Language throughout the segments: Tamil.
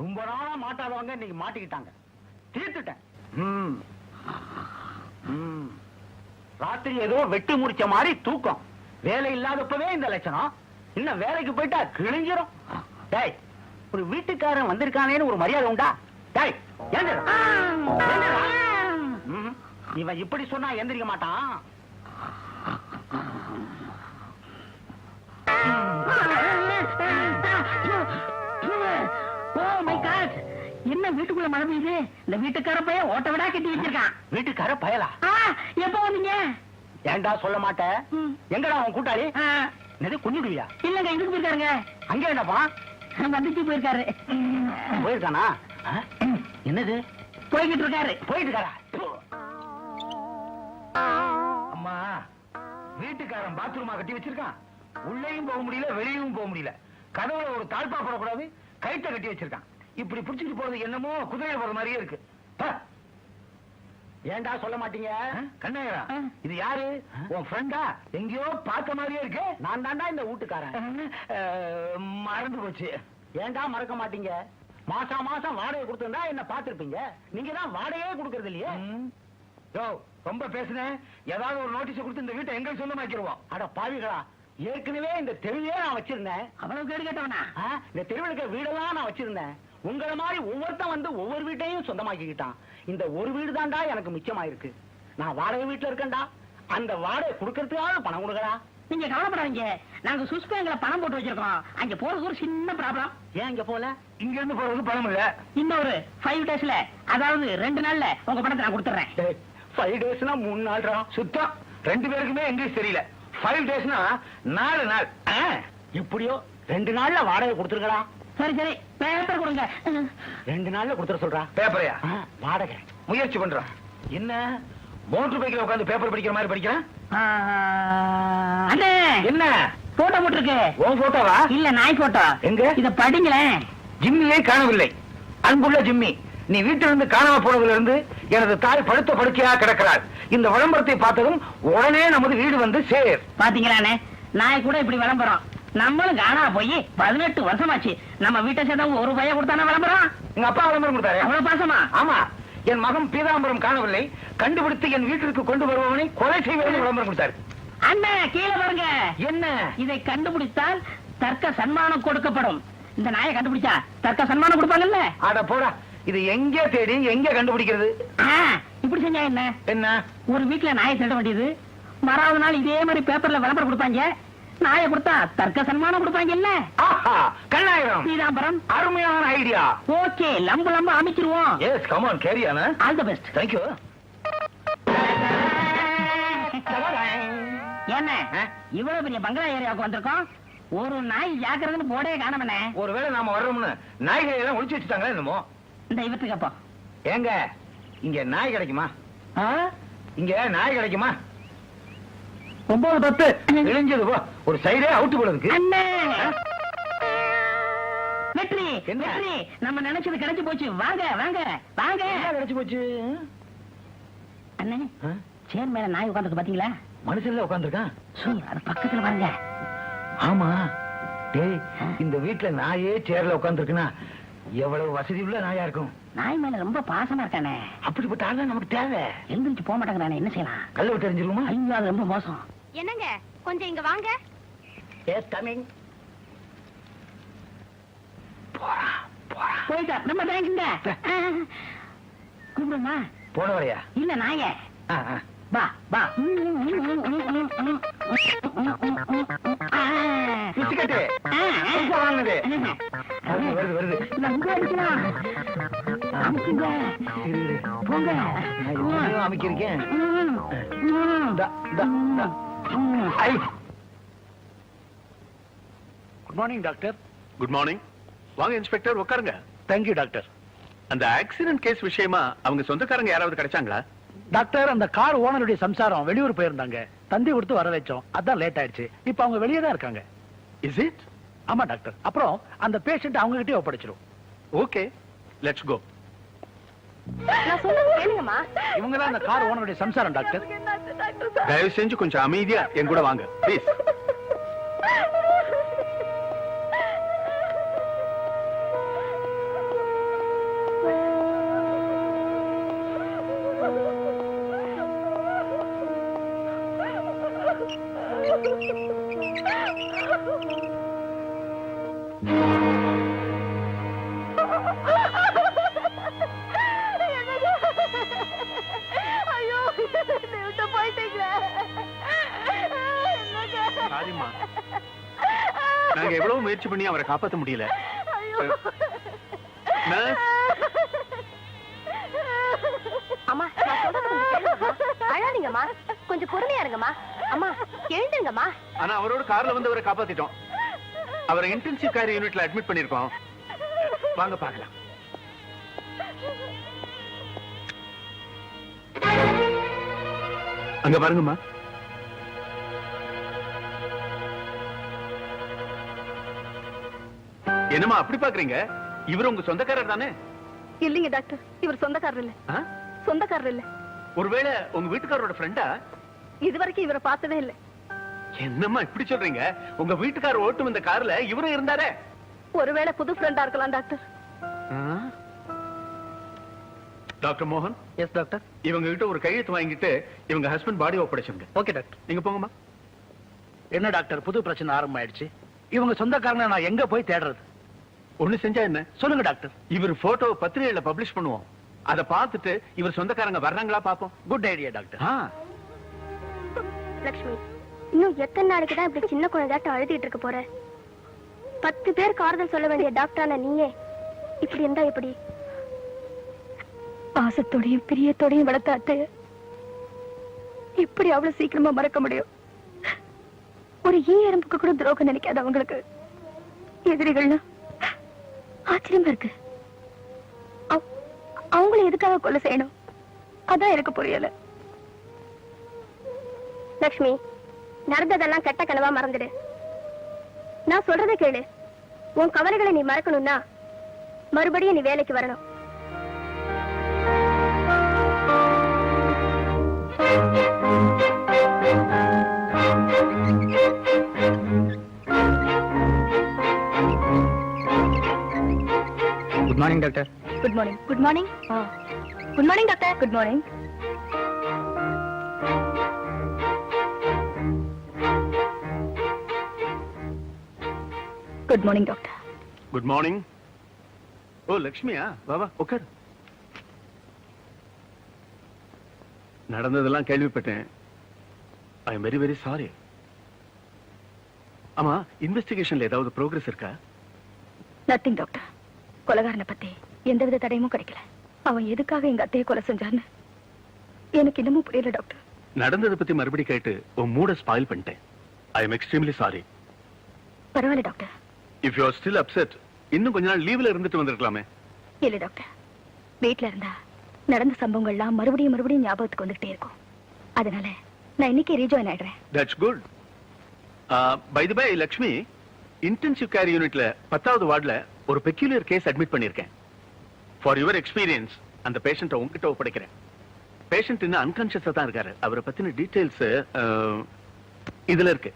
ரொம்ப நாளா மாட்டாதவங்க இன்னைக்கு மாட்டிக்கிட்டாங்க. தீர்த்துட்டேன். ராத்திரி ஏதோ வெட்டு முடிச்ச மாதிரி தூக்கம். வேலை இல்லாதப்பவே இந்த லட்சணம். இன்னும் வேலைக்கு போயிட்டா கிழிஞ்சிரும். டேய் ஒரு வீட்டுக்காரன் வந்திருக்கானேன்னு ஒரு மரியாதை உண்டா? டேய். இவன் இப்படி சொன்னா எந்திரிக்க மாட்டான். என்ன வீட்டுக்குள்ள மழை பெய்யுது? இந்த வீட்டுக்கார பையன் ஓட்ட விடா கட்டி வச்சிருக்கான். வீட்டுக்கார பயலா? எப்போ வந்தீங்க? ஏன்டா சொல்ல மாட்டேன். எங்கடா அவன் கூட்டாளி? என்னது குஞ்சுடுவியா இல்லங்க இதுக்கு போயிருக்காருங்க? அங்க என்னப்பா? வந்துச்சு போயிருக்காரு. போயிருக்கானா? என்னது? போய்கிட்டு இருக்காரு. போயிட்டு இருக்காரா அம்மா வீட்டுக்காரன் பாத்ரூமா கட்டி வச்சிருக்கான். உள்ளேயும் போக முடியல வெளியும் போக முடியல. கதவுல ஒரு தாழ்பா போடக்கூடாது கைத்த கட்டி வச்சிருக்கான். இப்படி புடிச்சிட்டு போறது என்னமோ குதிரையில போற மாதிரியே இருக்கு. பா. ஏன்டா சொல்ல மாட்டீங்க? கண்ணாயிரா. இது யாரு? உன் ஃப்ரெண்டா எங்கேயோ பார்த்த மாதிரியே இருக்கு. நான் தான்டா இந்த வீட்டுக்காரன். மறந்து போச்சு. ஏன்டா மறக்க மாட்டீங்க? மாசம் மாசம் வாடகை கொடுத்திருந்தா என்ன பார்த்திருப்பீங்க? நீங்க தான் வாடகையே கொடுக்கறது இல்லையே. யோ ரொம்ப பேசுனேன் ஏதாவது ஒரு நோட்டீஸ் கொடுத்து இந்த வீட்டை எங்க சொந்தமாக்கிடுவோம். அட பாவிகளா. ஏற்கனவே இந்த தெருவே நான் வச்சிருந்தேன். அவ்வளவு கேடு கேட்டவனா? இந்த தெருவில் இருக்க வீடெல்லாம் நான் வச்சிருந்தேன். உங்கள மாதிரி ஒவ்வொருத்தன் வந்து ஒவ்வொரு வீட்டையும் சொந்தமாக்கிக்கிட்டான். இந்த ஒரு வீடு தான்டா எனக்கு மிச்சமாயிருக்கு. நான் வாடகை வீட்டுல இருக்கேன்டா. அந்த வாடகை கொடுக்கறதுக்காவது பணம் கொடுக்கறா. நீங்க கவலைப்படாதீங்க. நாங்க சுவிஸ் பேங்க்ல பணம் போட்டு வச்சிருக்கோம் அங்க போறது ஒரு சின்ன ப்ராப்ளம். ஏன் இங்க போல இங்க இருந்து போறது பணம் இல்ல. இன்னொரு ஃபைவ் டேஸ்ல அதாவது ரெண்டு நாள்ல உங்க பணத்தை நான் கொடுத்துறேன் ஃபைவ் டேஸ்னா மூணு நாள்ரா? சுத்தம். ரெண்டு பேருக்குமே இங்கிலீஷ் தெரியல. ஃபைவ் டேஸ்னா நாலு நாள். ஆ, எப்படியோ ரெண்டு நாள்ல வாடகை கொடுத்துருக்கடா சரி சரி. பேப்பர் கொடுங்க. ரெண்டு நாள்ல கொடுத்துட சொல்றா. பேப்பரையா வாடகை. முயற்சி பண்றான். என்ன? மோட்டர் பைக்ல உட்காந்து பேப்பர் படிக்கிற மாதிரி படிக்கிறேன்? அண்ணே! என்ன? போட்டோ போட்டிருக்கு. உன் போட்டோவா இல்ல நாய் போட்டோ எங்க? இத படிங்களேன். ஜிம்மியை காணவில்லை. அன்புள்ள ஜிம்மி. நீ வீட்டிலிருந்து காணாம போனதுல இருந்து எனது தாய் படுத்த படுக்கையா கிடக்கிறாள். இந்த விளம்பரத்தை பார்த்ததும் உடனே நமது வீடு வந்து சேர். பாத்தீங்களாண்ணே நாய் கூட இப்படி விளம்பரம். நம்மளும் காணா போய் பதினெட்டு வருஷமாச்சு. நம்ம வீட்டை சேர்ந்தவங்க ஒரு பையன் கொடுத்தானா விளம்பரம்? எங்க அப்பா விளம்பரம் கொடுத்தாரு. அவ்வளவு பாசமா? ஆமா. என் மகன் பீதாம்பரம் காணவில்லை. கண்டுபிடித்து என் வீட்டிற்கு கொண்டு வருபவனை கொலை செய்வது விளம்பரம் கொடுத்தாரு. அண்ணே கீழே பாருங்க. என்ன? இதை கண்டுபிடித்தால் தர்க்க சன்மானம் கொடுக்கப்படும். இந்த நாயை கண்டுபிடிச்சா தர்க்க சன்மானம் கொடுப்பாங்கல்ல? அட போடா. இது எங்க தேடி எங்க கண்டுபிடிக்கிறது? இப்படி செஞ்சா என்ன? என்ன? ஒரு வீட்டுல நாயை திருட வேண்டியது. மறாவது நாள் இதே மாதிரி பேப்பர்ல விளம்பரம் கொடுப்பாங்க. நாயை கொடுத்தா தர்க்க சன்மானம் கொடுப்பாங்க இல்ல ஆஹா கண்ணாயிரம் பீதாம்பரம் அருமையான ஐடியா ஓகே லம்பு லம்பு அமைச்சிருவோம். Yes come on கேரியானா all the best thank you என்ன? ஆ? இவ்வளவு பெரிய பங்களா ஏரியாவுக்கு வந்திருக்கோம். ஒரு நாய் ஜாக்கிரதுன்னு போடே காணமனே ஒருவேளை நாம வர்றோம்னு நாய்களை எல்லாம் ஒளிச்சு வச்சுட்டாங்களா என்னமோ? இந்த இவத்துக்கு அப்போ ஏங்க இங்க நாய் கிடைக்குமா? இங்க நாய் கிடைக்குமா? ஒன்பது பத்து. இழிஞ்சது போ. ஒரு சைடே அவுட்டு போடுறதுக்கு வெற்றி? வெற்றி. நம்ம நினைச்சது கிடைச்சு போச்சு. வாங்க வாங்க வாங்க. கிடைச்சு போச்சு? அண்ணே? சேர் மேல நாய் உட்காந்துருக்கு பாத்தீங்களா? மனுஷன்ல உட்காந்துருக்கான் சூ அது பக்கத்துல பாருங்க. ஆமா. டேய் இந்த வீட்டுல நாயே சேர்ல உட்காந்துருக்குன்னா எவ்வளவு வசதி உள்ள நாயா இருக்கும்? நாய் மேல ரொம்ப பாசமா இருக்கானே. அப்படிப்பட்ட ஆள் நமக்கு தேவை. எழுந்திருச்சு போக மாட்டேங்கிறானே என்ன செய்யலாம்? கல்ல விட்டு எறிஞ்சிருமா ஐயோ அது ரொம்ப மோசம். என்னங்க கொஞ்சம் இங்க வாங்க. Yes coming. போறான் போறான் போயிட்டா நம்ம பேங்குங்க கூப்பிடுமா போனவரையா இல்ல நாய. ஆ, ஆ. பா பா. பிச்சுக்கட்டு வாங்கினது. வருது வருது நங்க அடிக்கலாம் அமுக்குங்க. போங்க. அமைக்கிருக்கேன் good morning doctor good morning வாங்க இன்ஸ்பெக்டர் உட்காருங்க. தேங்க்யூ டாக்டர் அந்த ஆக்சிடென்ட் கேஸ் விஷயமா அவங்க சொந்தக்காரங்க யாராவது கிடைச்சாங்களா? டாக்டர் அந்த கார் ஓனருடைய சம்சாரம் வெளியூர் போயிருந்தாங்க. தந்தி கொடுத்து வர வச்சோம். அதான் லேட் ஆயிடுச்சு. இப்ப அவங்க வெளியே தான் இருக்காங்க. இஸ் இட் ஆமா டாக்டர். அப்புறம் அந்த பேஷண்ட் அவங்க கிட்டே ஒப்படைச்சிரும். ஓகே லெட்ஸ் கோ நான் சொல்றது கேளுங்கம்மா. இவங்க தான் அந்த கார் ஓனருடைய சம்சாரம் டாக்டர். தயவு செஞ்சு கொஞ்சம் அமைதியா என் கூட வாங்க. ப்ளீஸ் சாரிம்மா. நாங்க எவ்வளவு முயற்சி பண்ணி அவரை காப்பாத்த முடியல. கொஞ்சம் பொறுமையா இருங்கம்மா. அம்மா எழுந்துங்கம்மா ஆனா அவரோட கார்ல வந்து அவரை காப்பாத்திட்டோம். அவரை இன்டென்சிவ் கேர் யூனிட்ல அட்மிட் பண்ணிருக்கோம் வாங்க பார்க்கலாம். அங்க பாருங்கம்மா. என்னம்மா அப்படி பாக்குறீங்க இவர் உங்க சொந்தக்காரர் தானே? இல்லைங்க டாக்டர். இவர் சொந்தக்காரர் இல்ல? சொந்தக்காரர் இல்ல. ஒருவேளை உங்க வீட்டுக்காரோட ஃப்ரெண்டா இது வரைக்கும் இவரை பார்த்ததே இல்ல. என்னம்மா இப்படி சொல்றீங்க? உங்க வீட்டுக்காரர் ஓட்டும் இந்த கார்ல இவரும் இருந்தாரே? ஒருவேளை புது ஃப்ரெண்டா இருக்கலாம் டாக்டர். டாக்டர் மோகன்? எஸ் டாக்டர் இவங்க கிட்ட ஒரு கையெழுத்து வாங்கிட்டு இவங்க ஹஸ்பண்ட் பாடி ஒப்படைச்சுங்க ஓகே டாக்டர் நீங்க போங்கம்மா. என்ன டாக்டர் புது பிரச்சனை ஆரம்பமாயிடுச்சு. இவங்க சொந்தக்காரங்க நான் எங்க போய் தேடுறது? ஒண்ணு செஞ்சா என்ன? சொல்லுங்க டாக்டர் இவர் போட்டோ பத்திரிகையில பப்ளிஷ் பண்ணுவோம். அத பார்த்துட்டு இவர் சொந்தக்காரங்க வர்றாங்களா பாப்போம் குட் ஐடியா டாக்டர் ஆ, லக்ஷ்மி இன்னும் எத்தனை நாளைக்கு தான் இப்படி சின்ன குழந்தையாட்டம் அழுதிட்டு இருக்க போற? பத்து பேர் ஆறுதல் சொல்ல வேண்டிய டாக்டரான நீயே இப்படி இருந்தா எப்படி? பாசத்தோடையும் பிரியத்தோடையும் வளர்த்த அத்தைய இப்படி அவ்வளவு சீக்கிரமா மறக்க முடியும். ஒரு ஈ எறும்புக்கு கூட துரோகம் நினைக்காது அவங்களுக்கு. எதிரிகள்னா ஆச்சரியமா இருக்கு. அவங்கள எதுக்காக கொலை செய்யணும்? அதான் எனக்கு புரியல. லக்ஷ்மி நடந்ததெல்லாம் கெட்ட கனவா மறந்துடு. நான் சொல்றதை கேளு. உன் கவலைகளை நீ மறக்கணும்னா மறுபடியும் நீ வேலைக்கு வரணும். Good morning doctor good morning good morning good morning doctor good morning good morning doctor good morning ஓ லக்ஷ்மியா வா வா உட்கார் நடந்ததெல்லாம் கேள்விப்பட்டேன் I am very very sorry ஆமா இன்வெஸ்டிகேஷன்ல ஏதாவது ப்ரோக்ரஸ் இருக்கா நத்திங் டாக்டர் கொலகாரனை பத்தி எந்தவித தடையும் கிடைக்கல அவன் எதுக்காக எங்க அத்தையை கொலை செஞ்சான்னு எனக்கு இன்னமும் புரியல டாக்டர் நடந்ததை பத்தி மறுபடியும் கேட்டு உன் மூட ஸ்பாயில் பண்ணிட்டேன் ஐ எம் எக்ஸ்ட்ரீம்லி சாரி பரவாயில்ல doctor if you are still upset இன்னும் கொஞ்ச நாள் லீவ்ல இருந்துட்டு வந்திருக்கலாமே. இல்ல டாக்டர் வீட்ல இருந்தா நடந்த சம்பவங்கள்லாம் மறுபடியும் மறுபடியும் ஞாபகத்துக்கு வந்துகிட்டே இருக்கும். அதனால நான் இன்னைக்கு rejoin ஆயிடுறேன். That's good by the by Lakshmi intensive care யூனிட்ல பத்தாவது வார்டுல ஒரு பெக்யூலியர் கேஸ் அட்மிட் பண்ணிருக்கேன் ஃபார் யுவர் எக்ஸ்பீரியன்ஸ் அந்த பேஷண்ட்டை உங்ககிட்ட ஒப்படைக்கிறேன். பேஷண்ட் இன்னும் அன்கான்சியஸா தான் இருக்காரு. அவரை பத்தின டீடைல்ஸ் இதுல இருக்கு.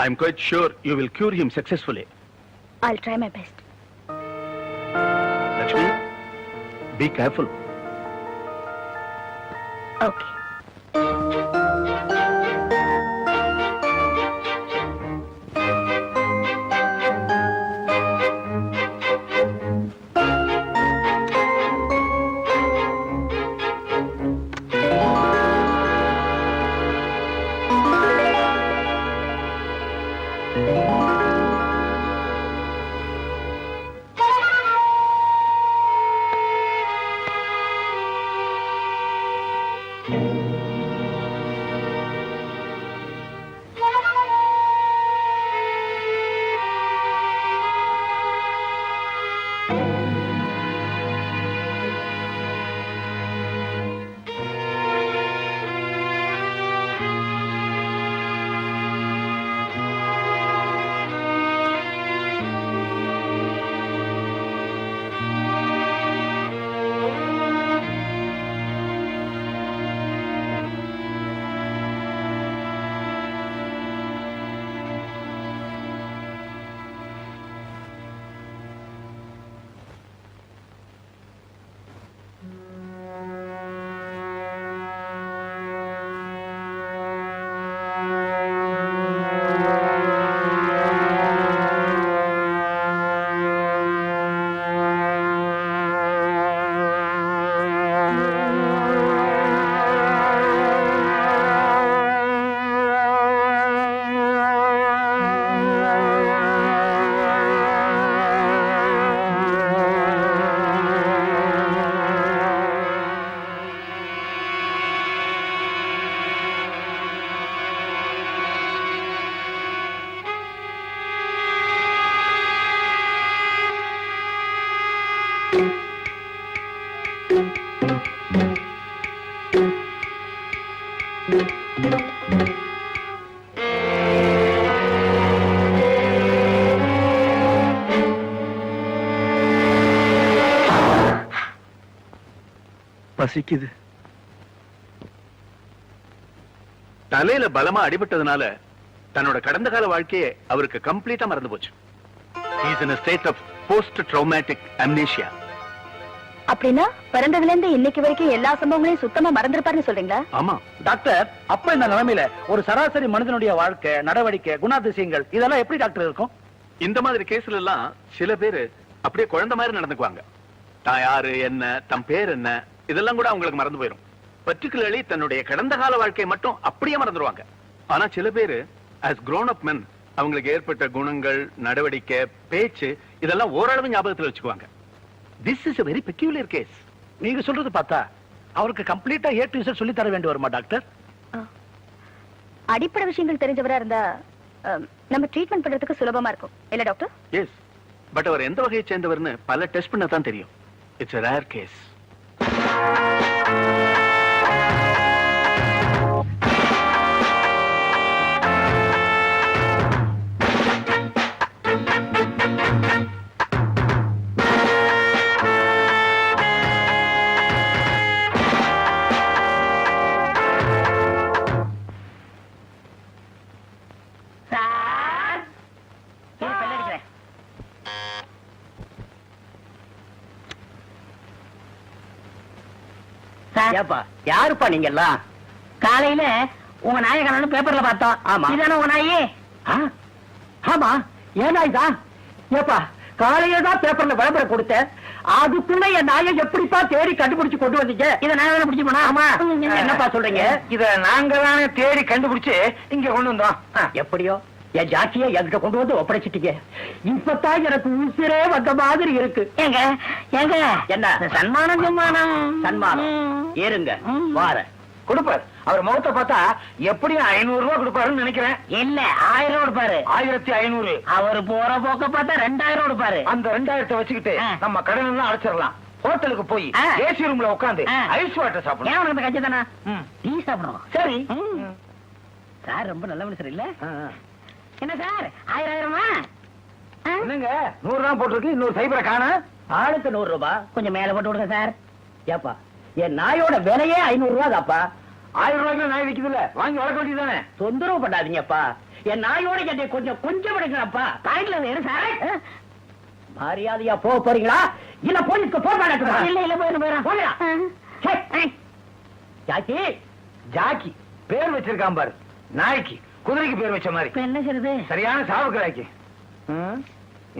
I'm quite sure you will cure him successfully. I'll try my best. Lakshmi, be careful. Okay. பசிக்குது தலையில பலமா அடிபட்டதுனால தன்னோட கடந்த கால வாழ்க்கையே அவருக்கு கம்ப்ளீட்டா மறந்து போச்சு. Is in state of post traumatic amnesia அப்படின்னா பிறந்ததுல இருந்து இன்னைக்கு வரைக்கும் எல்லா சம்பவங்களையும் சுத்தமா மறந்துருப்பாருன்னு சொல்றீங்களா? ஆமா. டாக்டர் அப்ப இந்த நிலைமையில ஒரு சராசரி மனிதனுடைய வாழ்க்கை நடவடிக்கை குணாதிசயங்கள் இதெல்லாம் எப்படி டாக்டர் இருக்கும்? இந்த மாதிரி கேஸ்ல எல்லாம் சில பேரு அப்படியே குழந்தை மாதிரி நடந்துக்குவாங்க. தான் யாரு என்ன தம் பேர் என்ன இதெல்லாம் கூட அவங்களுக்கு மறந்து போயிடும் பர்டிகுலர்லி தன்னுடைய கடந்த கால வாழ்க்கையை மட்டும் அப்படியே மறந்துடுவாங்க ஆனா சில பேரு as grown up men அவங்களுக்கு ஏற்பட்ட குணங்கள் நடவடிக்கை பேச்சு இதெல்லாம் ஓரளவு ஞாபகத்துல வச்சுக்குவாங்க. This is a peculiar case நீங்க சொல்றது பார்த்தா அவருக்கு கம்ப்ளீட்டா ஏ டு சொல்லி தர வேண்டி வருமா டாக்டர் அடிப்படை விஷயங்கள் தெரிஞ்சவரா இருந்தா அஹ், நம்ம ட்ரீட்மெண்ட் பண்றதுக்கு சுலபமா இருக்கும். இல்ல டாக்டர் எஸ் பட் அவர் எந்த வகையை சேர்ந்தவர்னு பல டெஸ்ட் பண்ண தான் தெரியும். It's a rare case sir ஏப்பா யாருப்பா நீங்க எல்லாம் காலையில உங்க நாயை பேப்பர்ல பார்த்தோம். ஆமா. இதானே உங்க நாயி? ஆமா. ஏனா இதா ஏப்பா காலையில தான் பேப்பர்ல விளம்பரம் கொடுத்தேன். அதுக்குள்ள என் நாயை எப்படிப்பா தேடி கண்டுபிடிச்சு கொண்டு வந்தீங்க? இத நான் வேலை பிடிச்சு போனா ஆமா. என்னப்பா சொல்றீங்க? இத நாங்க தானே தேடி கண்டுபிடிச்சு இங்க கொண்டு வந்தோம். எப்படியோ? என் ஜாக்கிய என்கிட்ட கொண்டு வந்து ஒப்படைச்சிட்டீங்க. இப்பதான் எனக்கு உசிரே வந்த மாதிரி இருக்கு. ஏங்க ஏங்க? என்ன? சன்மானம் சன்மானம். சன்மானம். ஏறுங்க. வார. கொடுப்பார். அவர் முகத்தை பார்த்தா எப்படியும் ஐநூறு ரூபாய் கொடுப்பாருன்னு நினைக்கிறேன். இல்ல ஆயிரம் ரூபா கொடுப்பாரு. ஆயிரத்தி ஐநூறு. அவர் போற போக்க பார்த்தா ரெண்டாயிரம் ரூபா கொடுப்பாரு. அந்த ரெண்டாயிரத்தை வச்சுக்கிட்டு. நம்ம கடன் எல்லாம் அடைச்சிடலாம். ஹோட்டலுக்கு போய். ஏசி ரூம்ல உட்காந்து. ஐஸ் வாட்டர் ஏன் உனக்கு இந்த கட்சி தானே. டீ சாப்பிடணும். சரி. சார் ரொம்ப நல்ல மனுஷர் இல்ல. என்ன சார்? ஆயிரம் ஆயிரமா? என்னங்க? நூறு தான் போட்டிருக்கு இன்னொரு சைபரை காண? ஆளுக்கு நூறு ரூபாய் கொஞ்சம் மேல போட்டு விடுங்க சார். ஏப்பா என் நாயோட விலையே ஐநூறு ரூபா தாப்பா ஆயிரம் ரூபாய்க்கு நாய் விக்குதுல்ல? வாங்கி வளர்க்க வேண்டியதானே தொந்தரவு பண்ணாதீங்கப்பா. என் நாயோட என்னை கொஞ்சம் கொஞ்சம் விடுங்கப்பா பாக்கெட்ல இரு சார்? மரியாதையா போக போறீங்களா? இல்ல போலீஸ்க்கு போன் பண்ணட்டுமா? இல்ல இல்ல போயிடும் போயிடும் போயா ஆ. சே. ஆ. ஜாக்கி ஜாக்கி பேர் வச்சிருக்கான் பாரு. நாய்க்கு. குதிரைக்கு பேர் வச்ச மாதிரி. இப்ப என்ன செய்யுது சரியான சாவுக்கடாய்க்கு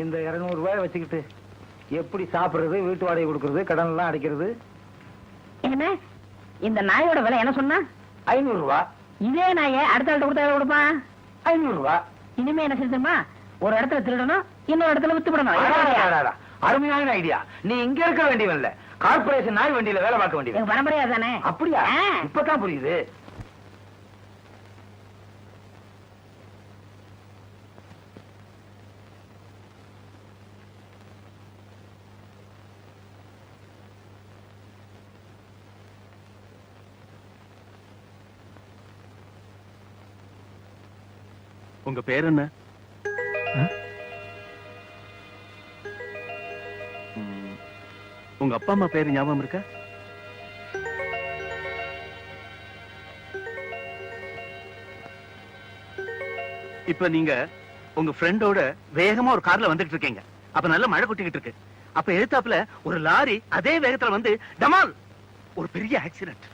இந்த இருநூறு ரூபாய் வச்சுக்கிட்டு எப்படி சாப்பிடுறது வீட்டு வாடகை கொடுக்கறது கடன் எல்லாம் அடைக்கிறது? என்ன? இந்த நாயோட விலை என்ன சொன்னா? ஐநூறு ரூபாய் இதே நாயை அடுத்த ஆள்கிட்ட கொடுத்தா கொடுப்பான்? ஐநூறு ரூபாய் இனிமே என்ன செய்யுமா ஒரு இடத்துல திருடணும் இன்னொரு இடத்துல வித்து விடணும். அருமையான ஐடியா நீ இங்க இருக்க வேண்டியவன் இல்ல. கார்பரேஷன் நாய் வண்டியில வேலை பார்க்க எங்க பரம்பரையா தானே? அப்படியா. இப்பதான் புரியுது. உங்க பேர் என்ன? உங்க அப்பா அம்மா பேரு ஞாபகம் இருக்கா? இப்ப நீங்க உங்க ஃப்ரெண்டோட வேகமா ஒரு கார்ல வந்துட்டு இருக்கீங்க. அப்ப நல்ல மழை கொட்டிக்கிட்டு இருக்கு. அப்ப எழுத்தாப்புல ஒரு லாரி அதே வேகத்துல வந்து டமால்! ஒரு பெரிய ஆக்சிடென்ட்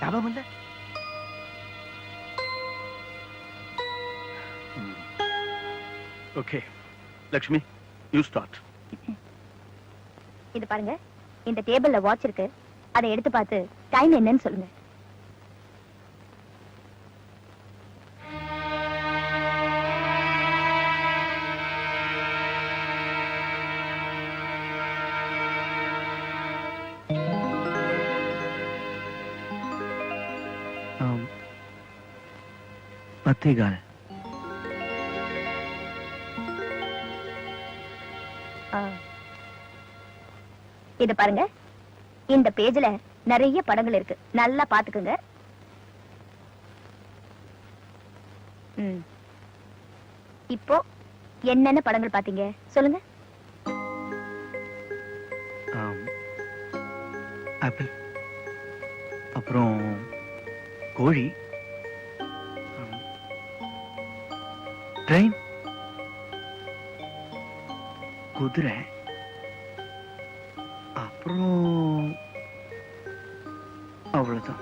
ஞாபகம் இல்ல? ஓகே லக்ஷ்மி யூ ஸ்டார்ட் இது பாருங்க. இந்த டேபிள்ல வாட்ச் இருக்கு. அதை எடுத்து பார்த்து டைம் என்னன்னு சொல்லுங்க. பத்தே இது பாருங்க. இந்த பேஜ்ல நிறைய படங்கள் இருக்கு. நல்லா பாத்துக்குங்க. இப்போ என்னென்ன படங்கள் பாத்தீங்க? சொல்லுங்க. ஆப்பிள். அப்புறம் கோழி. ட்ரெயின். குதிரை. அவ்வளவுதான்